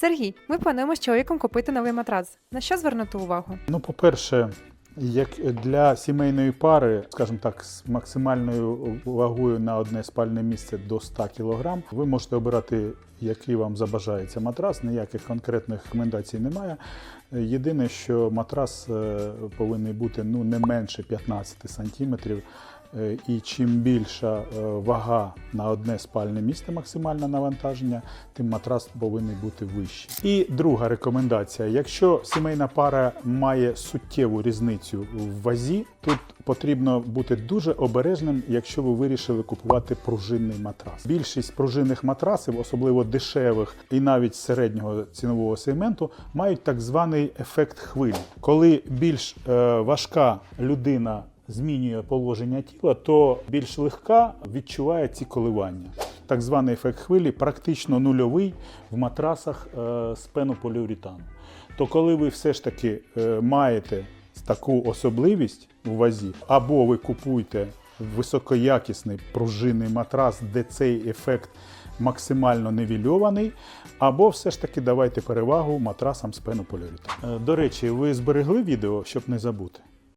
Сергій, ми плануємо з чоловіком купити новий матрас. На що звернути увагу? Ну, по-перше, як для сімейної пари, скажімо так, з максимальною вагою на одне спальне місце до 100 кг, ви можете обирати, який вам забажається матрас. Ніяких конкретних рекомендацій немає. Єдине, що матрас е, повинен бути ну, не менше 15 сантиметрів. Е, І чим більша е, вага на одне спальне місце, максимальне навантаження, тим матрас повинен бути вищий. І друга рекомендація: якщо сімейна пара має суттєву різницю в вазі, тут потрібно бути дуже обережним, якщо ви вирішили купувати пружинний матрас. Більшість пружинних матрасів, особливо дешевих і навіть середнього цінового сегменту, мають так званий ефект хвилі. Коли більш е, важка людина змінює положення тіла, то більш легка відчуває ці коливання. Так званий ефект хвилі практично нульовий в матрасах е, з пенополіуретану. То коли ви все ж таки е, маєте таку особливість у вазі, або ви купуєте високоякісний пружинний матрас, де цей ефект максимально невільований, або все ж таки давайте перевагу матрасам з пенополіуретану. Е, До речі, ви зберегли відео, щоб не забути?